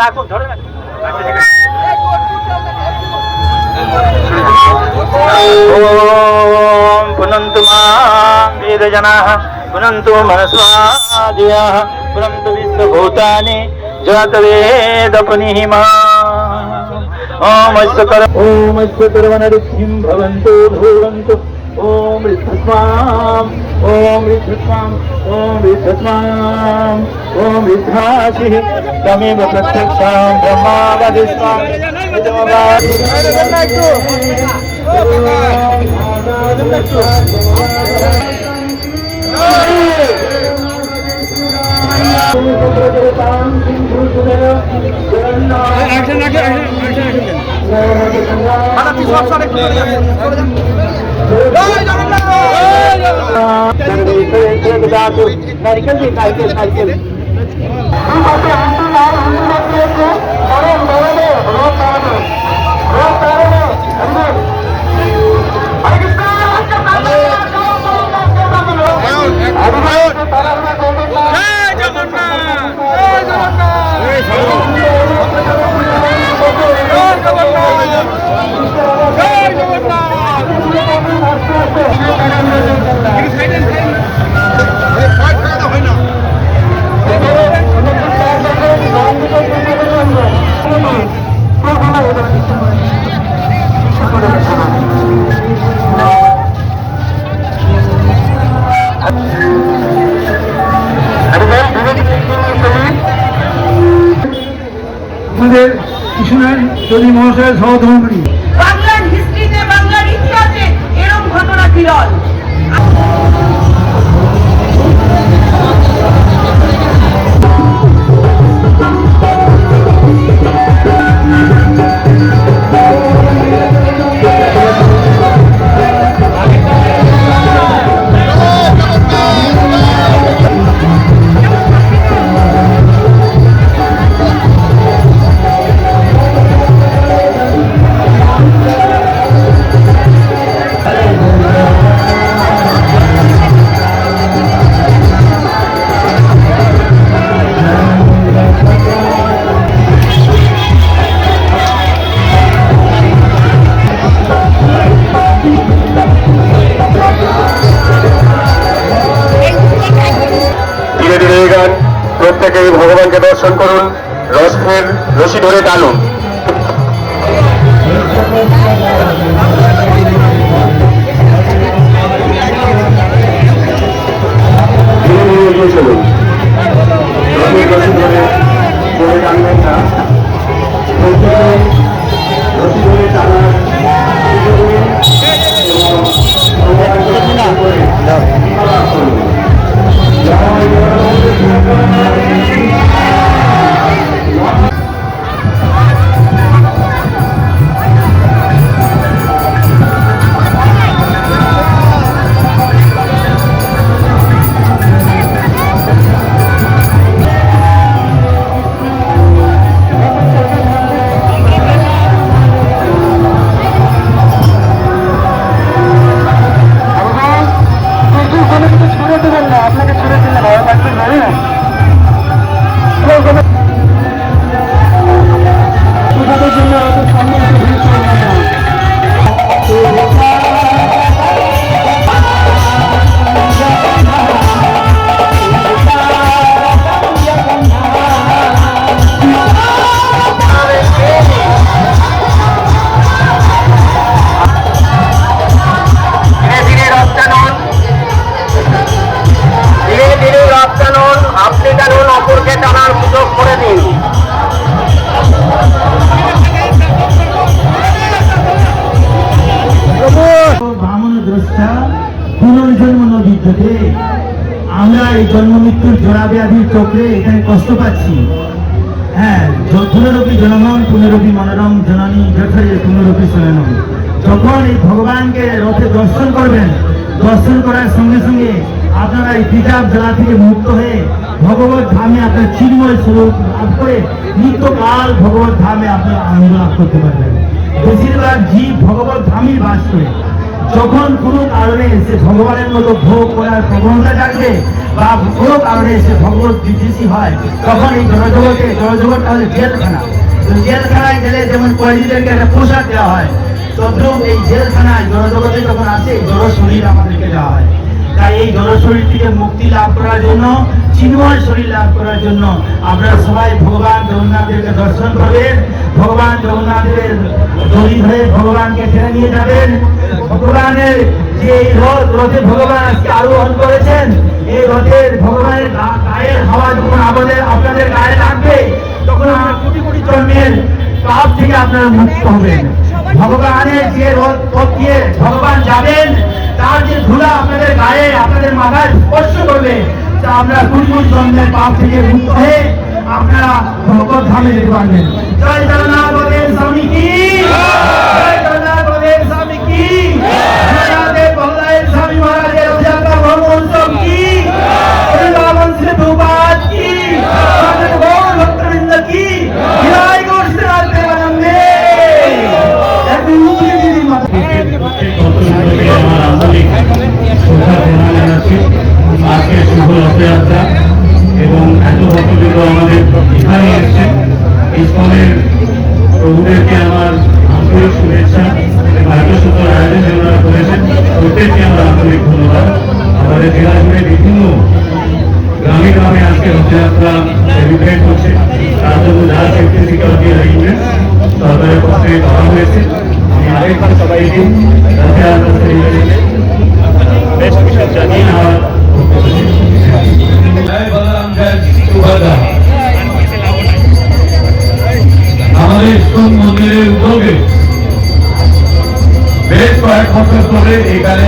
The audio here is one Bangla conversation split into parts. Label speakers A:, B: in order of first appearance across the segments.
A: রাখুন ধরে রাখুন ॐ पुनन्तु मां वेदजनाः पुनन्तु मनस्वादयाः पुनन्तु विश्वभूतानि जातवेदपुनिः मा ॐ अश्वकर ॐ अश्वकर्मणऋषिं भवन्तु भुवन्तु Om Ritvasvam, Om Ritvasvam, Om Ritvasvam, Om Ritvasi, Kami Bapak-Bapak, Brahma Badiswa, Ujama Badiswa, Oh, নারিকেল নারিকেল
B: আমাদের যদি মহাশয় সহধর্মী
C: দর্শন করুন রসের রশি ধরে টানুন Thank you. ধীরে
B: বামন দ্রষ্টা পুনর্জন্ম নদীতে আমরা এই জন্ম মৃত্যুর জোড়া ব্যাধির চক্রে এখানে কষ্ট পাচ্ছি। হ্যাঁ পুনরপি জনমন পুনরপি মনোরম, জননী যথারে পুনরপি শয়নম যখন এই ভগবানকে রথে দর্শন করবেন, দর্শন করার সঙ্গে সঙ্গে আপনারা এই পিতাব জ্বালা থেকে মুক্ত হয়ে ভগবত ধামে আপনার চিন্ময় স্বরূপ লাভ করে নিত্যকাল ভগবত ধামে আপনার আনন্দ লাভ করতে পারবেন। বেশিরভাগ জীব ভগবত ধামই বাস করে। যখন কোনো কারণে সে ভগবানের মতো ভোগ করার প্রবণতা জাগবে বা কোনো কারণে সে ভগবত বিদ্বেষী হয়, তখন এই জনজগতে জনজগৎটা হচ্ছে জেলখানা। জেলখানায় গেলে যেমন কয়েদিদেরকে একটা পোশাক দেওয়া হয়, তদ্রুপ এই জেলখানায় জনজগতে যখন আসে জড় শরীর আমাদেরকে দেওয়া হয়। তাই এই জড় শরীর থেকে মুক্তি লাভ করার জন্য, চিন্ময় শরীর লাভ করার জন্য আপনারা সবাই ভগবান জগন্নাথদেরকে দর্শন করবেন। ভগবান জগন্নাথের দড়ি ধরে ভগবানকে টেনে নিয়ে যাবেন। ভগবানের যে এই রথ, রথে ভগবান আজকে আরোহণ করেছেন, এই রথের ভগবানের গায়ের হাওয়া যখন আমাদের, আপনাদের গায়ে লাগবে, তখন আমরা কোটি কোটি জন্মের পাপ থেকে আপনারা মুক্ত হবেন। ভগবানের যে রথ পথ দিয়ে ভগবান যাবেন, তার যে ধুলা আপনাদের গায়ে, আপনাদের মাথায় স্পর্শ করবে, তা আপনারা কোটি কোটি জন্মের পাপ থেকে মুক্ত হয়ে আপনারা ভগবত ধামে যেতে পারবেন। জয় জগন্নাথ স্বামী কি? আমাদের
D: জুড়ে বিভিন্ন গ্রামে গ্রামে আজকে রথযাত্রা সেলিব্রেট হচ্ছে। তার জন্য যা সেফটি সিকিউরিটি অ্যারেঞ্জমেন্ট সরকারের পক্ষে করা হয়েছে। আমি আরেকবার সবাইকে রথযাত্রা সেলিব্রেশনে জানিয়ে আমার
E: আমাদের ইস্কন মন্দিরের উদ্যোগে বেশ কয়েক বছর ধরে এখানে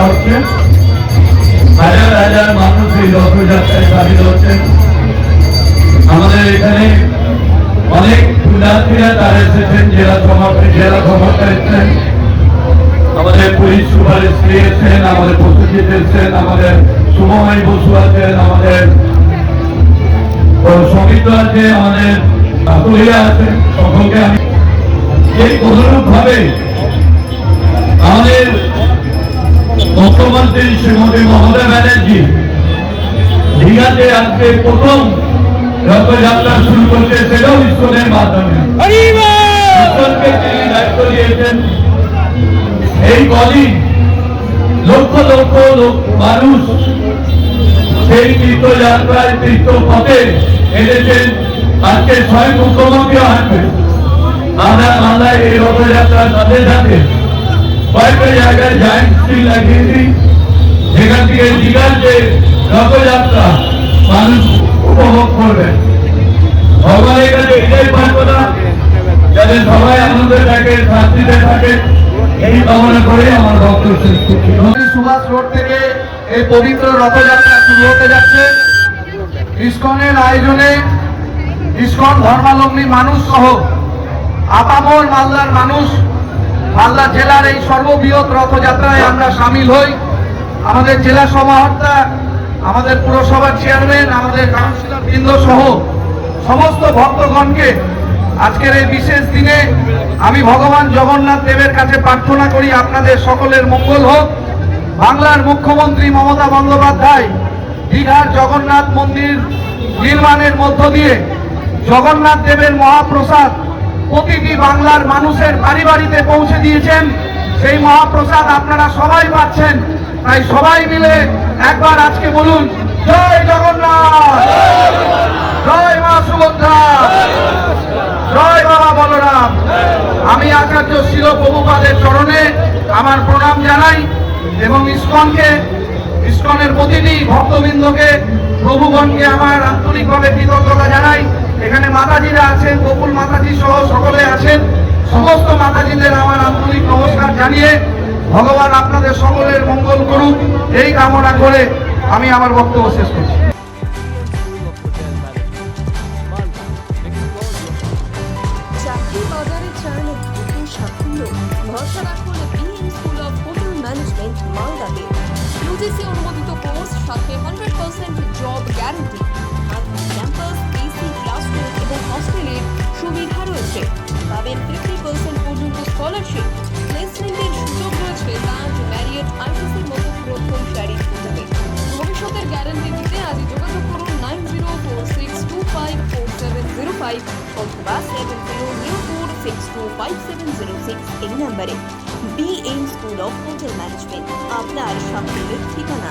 E: রথযাত্রা হচ্ছে। হাজার হাজার মানুষ এই রথযাত্রায় সামিল হচ্ছেন। আমাদের এখানে অনেক পুণ্যার্থীরা তারা এসেছেন, জেলা সভাপতি জেলা সভাপতি এসেছেন। আমাদের পুলিশ সুপার স্ত্রী এসেছেন আমাদের প্রসেসিত এসেছেন আমাদের শুভময় বসু আছেন, আমাদের সমিত আছে আমাদের কাকুলিয়া আছেন, সকলকে আমি এই অনুরূপ ভাবে আমাদের মুখ্যমন্ত্রী শ্রীমতী মমতা ব্যানার্জি দীঘাতে আজকে প্রথম রথযাত্রা শুরু করতে সেটাও ইস্কনের মাধ্যমে। এই কদিন লক্ষ লক্ষ লোক, মানুষ সেই তীর্থযাত্রায় তীর্থ পথে এনেছেন আজকে স্বয়ং মুখ্যমন্ত্রীও আসবেন আমরা মালদায় এই রথযাত্রার সাথে সাথে রথযাত্রা মানুষ উপভোগ করে আমার
F: সুভাষ থেকে এই পবিত্র রথযাত্রা শুরু হতে যাচ্ছে। ইস্কনের আয়োজনে ইস্কন ধর্মাবলম্বী মানুষ সহ আপামর মালদার মানুষ মালদা জেলার এই সর্ববৃহৎ রথযাত্রায় আমরা সামিল হই। আমাদের জেলা সমাহর্তা, আমাদের পুরসভার চেয়ারম্যান, আমাদের কাউন্সিলর বৃন্দ সহ সমস্ত ভক্তগণকে আজকের এই বিশেষ দিনে আমি ভগবান জগন্নাথ দেবের কাছে প্রার্থনা করি, আপনাদের সকলের মঙ্গল হোক। বাংলার মুখ্যমন্ত্রী মমতা বন্দ্যোপাধ্যায় দীঘার জগন্নাথ মন্দির নির্মাণের মধ্য দিয়ে জগন্নাথ দেবের মহাপ্রসাদ প্রতিটি বাংলার মানুষের বাড়ি বাড়িতে পৌঁছে দিয়েছেন। সেই মহাপ্রসাদ আপনারা সবাই পাচ্ছেন। তাই সবাই মিলে একবার আজকে বলুন, জয় জগন্নাথ! জয় মা সুভদ্রা! জয় বাবা বলরাম! আমি আচার্য শিল প্রভুপাদের চরণে আমার প্রণাম জানাই এবং ইস্কনকে, ইস্কনের প্রতিটি ভক্তবৃন্দকে, প্রভুগণকে আমার আন্তরিকভাবে কৃতজ্ঞতা জানাই। এখানে মাতাজিরা আছেন, গোকুল মাতাজি সহ সকলে আছেন। সমস্ত মাতাজিদের আমার আন্তরিক নমস্কার জানিয়ে ভগবান আপনাদের সকলের মঙ্গল করুক। এই কামনা করে আমি আমার বক্তব্য শেষ করছি।
G: অনুমোদিত কোর্স সাথে হান্ড্রেড পার্সেন্ট জব গ্যারান্টি হস্টেলের সুবিধা রয়েছে পাবেন ফিফটি পার্সেন্ট পর্যন্ত স্কলারশিপ প্লেসমেন্টের ইমিডিয়েট আইসিসির মতো প্রথম শাড়ি খুঁজবে ভবিষ্যতের গ্যারান্টি দিতে আজই যোগাযোগ করুন nine zero four six two five four seven zero five অথবা seven zero zero four six two five seven zero six এই নাম্বারে। B M school of hotel management আপনার সাফল্যের ঠিকানা।